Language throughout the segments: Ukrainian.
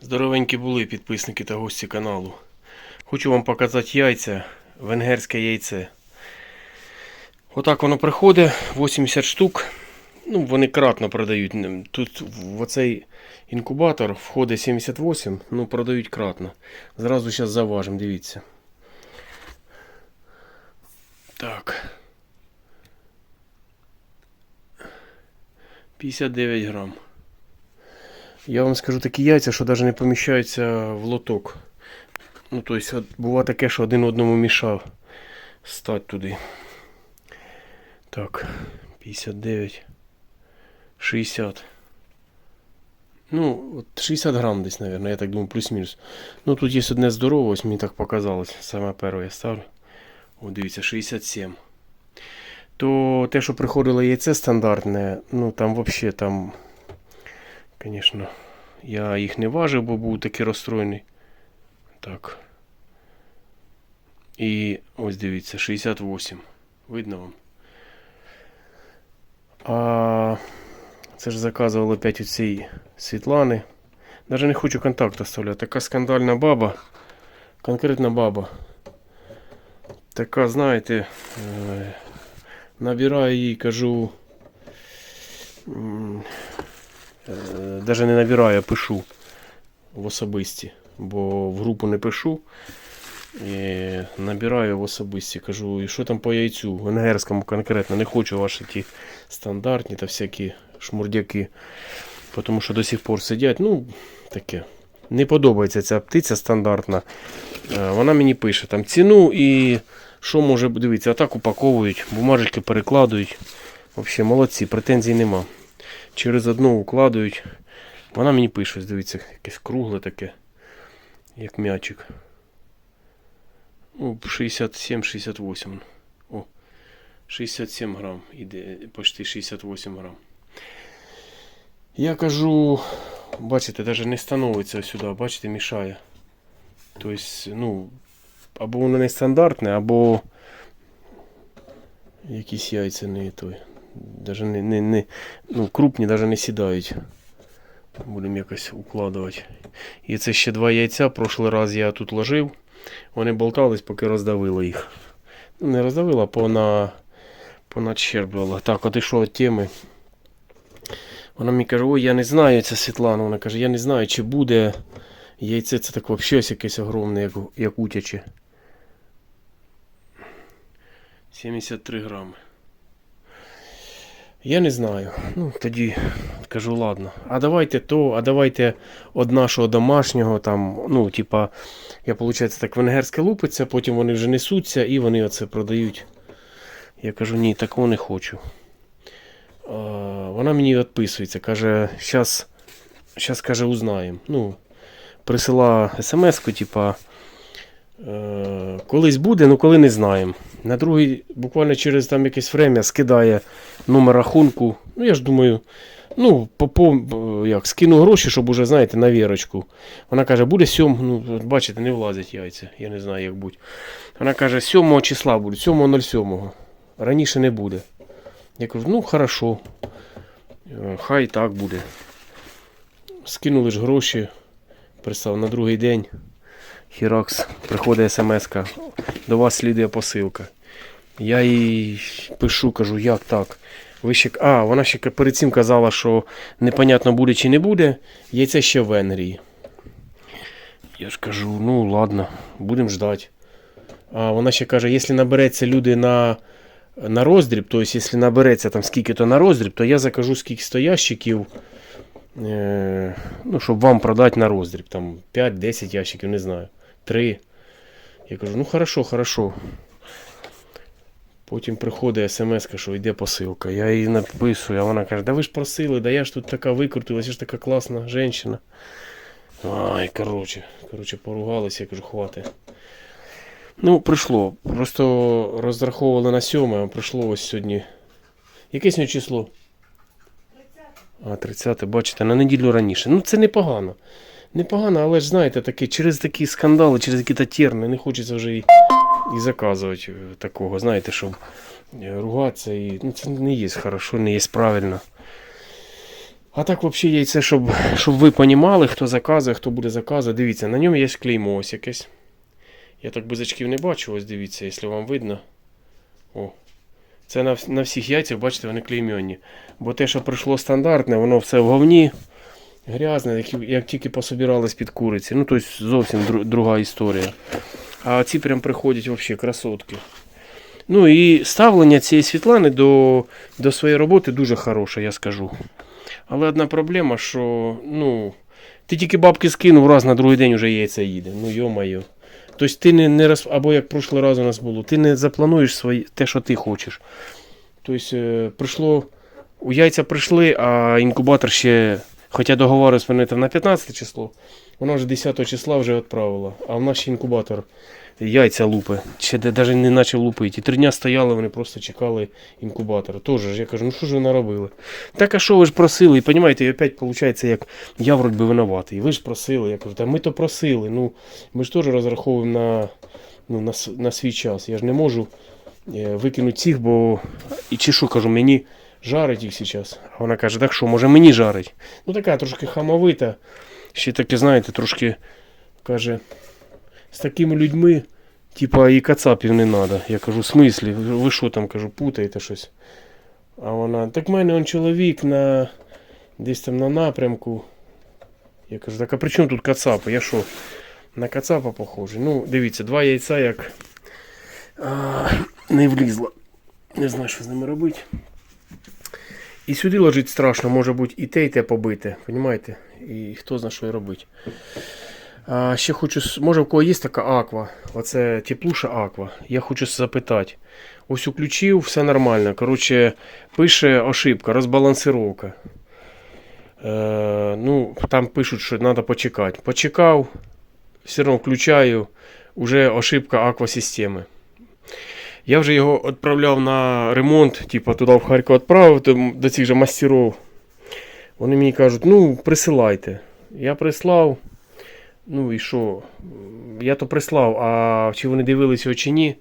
Здоровенькі були підписники та гості каналу. Хочу вам показати яйця, венгерське яйце. Отак воно приходить, 80 штук. Ну, вони кратно продають. Тут в оцей інкубатор входить 78, ну продають кратно. Зразу зараз заважимо, дивіться. Так. 59 грам. Я вам скажу такі яйця, що навіть не поміщаються в лоток. Ну, тобто, бува таке, що один одному мішав стати туди. Так, 59. 60. Ну, от 60 грам десь, мабуть, я так думаю, плюс-мінус. Ну, тут є одне здорове, ось мені так показалось. Саме перше я ставлю. О, дивіться, 67. То те, що приходило яйце стандартне, ну там взагалі там. Звісно, я їх не важив, бо був такий розстроєний. Так. І ось дивіться, 68. Видно вам? А це ж заказували опять у цієї Світлани. Навіть не хочу контакт оставляти. Така скандальна баба. Конкретна баба. Така, знаєте, е, набираю їй, кажу. М, Навіть не набираю, а пишу в особисті, бо в групу не пишу. І набираю в особисті, кажу, і що там по яйцю, венгерському конкретно, не хочу ваші ті стандартні та всякі шмурдяки. Тому що до сих пор сидять, ну, таке. Не подобається ця птиця стандартна. Е, Вона мені пише там ціну і що може бути. Дивіться, отак упаковують, бумажки перекладують. Взагалі молодці, претензій нема. Через одну укладують. Вона мені пише, дивіться, якесь кругле таке, як м'ячик. Ну, 67-68. О, 67 грам. Іде почти 68 грам. Я кажу, бачите, навіть не становиться сюди, бачите, мішає. Тобто, ну, або воно не стандартне, або якісь яйця не той. Даже не, не, не, ну, крупні навіть не сідають. Будемо якось укладувати. І це ще два яйця. Прошлий раз я тут ложив. Вони болтались, поки роздавило їх. Ну, не роздавило, а пона, понадщерблювало. Так, от ішов від теми. Вона мені каже, ой, я не знаю, це Світлана. Вона каже, я не знаю, чи буде яйце це так взагалі якесь огромне, як, як утяче. 73 грами. Я не знаю. Ну, тоді кажу, ладно. А давайте то, а давайте од нашого домашнього там, ну, типа, я, виходить, так венгерське лупиться, потім вони вже несуться і вони оце продають. Я кажу, ні, такого не хочу. А, вона мені відписується, каже, щас, щас каже, узнаємо. Ну, присила смс-ку, типа, е, колись буде, ну коли не знаємо. На другий, буквально через там якесь время скидає номер рахунку. Ну, я ж думаю, ну, по, по, як, скину гроші, щоб уже, знаєте, на вірочку. Вона каже, буде 7, ну, бачите, не влазять яйця. Я не знаю, як будь. Вона каже, 7 числа буде, 7.07. Раніше не буде. Я кажу, ну хорошо. Е, Хай так буде. Скинули ж гроші. Пристав на другий день. Хіракс, приходить смс-ка. до вас слідує посилка. Я їй пишу, кажу, як так? Ви ще... А, вона ще перед цим казала, що непонятно буде чи не буде. Яйце ще в Венгрії. Я ж кажу, ну ладно, будемо ждати. А вона ще каже, якщо набереться люди на, на роздріб, тобто, якщо набереться там скільки-то на роздріб, то я закажу скільки 100 ящиків, е, ну, щоб вам продати на роздріб. Там 5-10 ящиків, не знаю. 3. Я кажу, ну хорошо, хорошо. Потім приходить смс, що йде посилка. Я їй написую, а вона каже, да ви ж просили, да я ж тут така викрутилась, я ж така класна жінка. Ай, коротше, коротше, поругалися, я кажу, хватить. Ну, прийшло. Просто розраховували на сьоме, а прийшло ось сьогодні. Яке сьогодні число? А, 30, бачите, на неділю раніше. Ну, це непогано. Непогано, але ж знаєте, таке, через такі скандали, через які татерни, не хочеться вже і, і заказувати е, такого, знаєте, щоб е, ругатися. І, ну, це не є хорошо, не є правильно. А так взагалі яйце, щоб, щоб ви понімали, хто заказує, хто буде заказувати. Дивіться, на ньому є клеймо ось якесь. Я так без очків не бачу, ось дивіться, якщо вам видно. О. Це на, на всіх яйцях, бачите, вони клеймені. Бо те, що прийшло стандартне, воно все в говні, грязне, як, як тільки пособирались під куриці. Ну, тобто зовсім дру, друга історія. А ці прям приходять взагалі красотки. Ну і ставлення цієї Світлани до, до своєї роботи дуже хороше, я скажу. Але одна проблема, що ну, ти тільки бабки скинув раз на другий день вже яйця їде. Ну йо-моє. Тобто ти не, не роз... або як прошлий раз у нас було, ти не заплануєш свої... те, що ти хочеш. Тобто е, прийшло, у яйця прийшли, а інкубатор ще, хоча договорився мене на 15 число, вона вже 10 числа вже відправила. А в нас ще інкубатор яйця лупи. Ще навіть не почав лупити. І три дня стояли, вони просто чекали інкубатора. Тоже я кажу, ну що ж ви наробили? Так а що ви ж просили? І розумієте, і опять виходить, як я вроді винуватий. Ви ж просили. Я кажу, та ми то просили. Ну, ми ж теж розраховуємо на, ну, на, на свій час. Я ж не можу е, викинути цих, бо і чи що кажу, мені жарить їх зараз. А вона каже, так що, може мені жарить? Ну така трошки хамовита. Ще таке, знаєте, трошки каже, з такими людьми, типа і кацапів не треба. Я кажу, в смислі, ви що там кажу, путаєте щось. А вона, так в мене он чоловік на десь там на напрямку. Я кажу, так а при чому тут кацапи? Я що? На кацапа похожий. Ну, дивіться, два яйця як а, не влізло. Не знаю, що з ними робити. І сюди ложить страшно, може бути і те, і те побите. Понімаєте? І хто знає, що і робити. А, ще хочу, може в кого є така аква, оце теплуша аква. Я хочу запитати. Ось включив, все нормально. Коротше, пише ошибка, розбалансировка. Е, ну, там пишуть, що треба почекати. Почекав, все одно включаю, вже ошибка аквасистеми. Я вже його відправляв на ремонт, типу туди в Харків відправив до цих же мастерів. Вони мені кажуть, ну, присилайте. Я прислав. Ну і що? Я то прислав, а чи вони дивилися чи ні,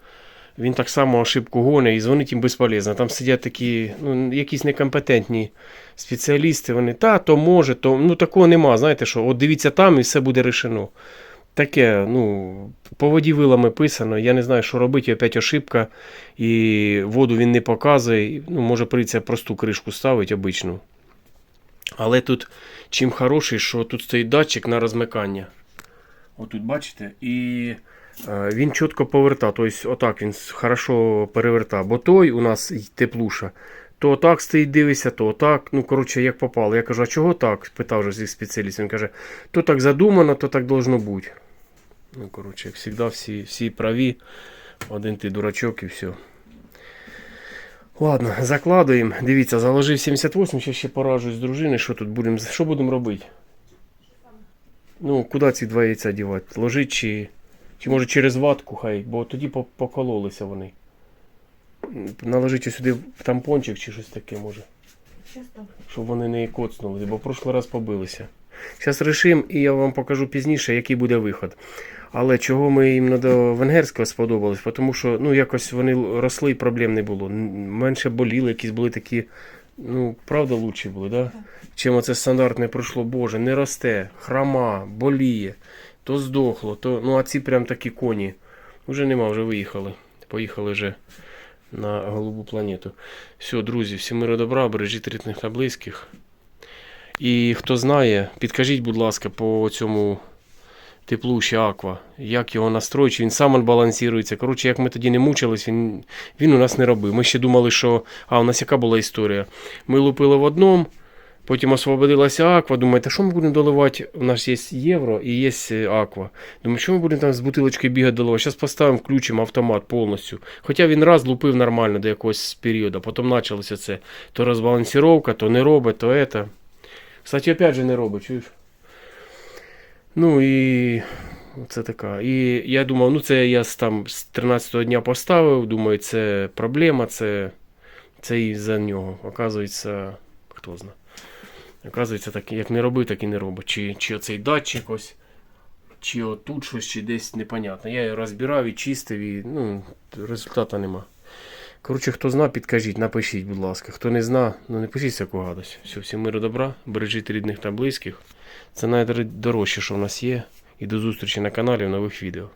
він так само ошибку гоне і дзвонить їм безполезно. Там сидять такі, ну, якісь некомпетентні спеціалісти. Вони, та, то може, то. Ну такого нема. Знаєте що, от дивіться там і все буде решено. Таке, ну, по воді вилами писано, я не знаю, що робити, опять ошибка, і воду він не показує. Ну, може прийти просту кришку ставити обичну. Але тут чим хороший, що тут стоїть датчик на розмикання. Отут бачите, і е, він чітко поверта. Тобто, отак він хорошо переверта. Бо той у нас теплуша. То отак стоїть, дивися, то отак. Ну, коротше, як попало. Я кажу, а чого так? Питав вже зі спеціалістів. Він каже, то так задумано, то так должно бути. Ну, коротше, як завжди, всі, всі праві. Один ти дурачок і все. Ладно, закладуємо. Дивіться, заложив 78, ще ще поражусь з дружини. Що тут будемо? Що будемо робити? Ну, куди ці два яйця дівати? Ложить чи, чи може через ватку хай, бо тоді покололися вони. Наложити сюди тампончик чи щось таке може, щоб вони не коцнули, бо в прошлий раз побилися. Зараз рішимо і я вам покажу пізніше, який буде виход. Але чого ми іменно до венгерського сподобались, тому що ну, якось вони росли і проблем не було. Менше боліли, якісь були такі, ну, правда, лучші були, да? чим оце стандартне пройшло, Боже, не росте, храма, боліє, то здохло, то. Ну, а ці прям такі коні. Вже нема, вже виїхали. Поїхали вже на голубу планету. Все, друзі, всім миру добра, бережіть рідних та близьких. І хто знає, підкажіть, будь ласка, по цьому теплуші аква, як його настроїть, чи він сам балансується. Коротше, як ми тоді не мучились, він, він у нас не робив. Ми ще думали, що. А, у нас яка була історія? Ми лупили в одному, потім освободилася аква. Думаєте, що ми будемо доливати? У нас є євро і є е, аква. Думаю, що ми будемо там з бутилочкою бігати доливати? Зараз поставимо, включимо автомат повністю. Хоча він раз лупив нормально до якогось періоду, потім почалося це. То розбалансировка, то не робить, то это. Кстати, опять же не робить, чуєш? Ну і це така. І я думав, ну це я там з 13-го дня поставив, думаю, це проблема, це, це і за нього. Оказується, хто знає. Оказується, так, як не робив, так і не робить. Чи, чи оцей датчик ось, чи отут щось, чи десь непонятно. Я його розбирав і чистив, і ну, результату нема. Коротше, хто зна, підкажіть, напишіть, будь ласка. Хто не зна, ну не пишіть всяку гадость. Все, всім миру добра, бережіть рідних та близьких. Це найдорожче, що в нас є. І до зустрічі на каналі в нових відео.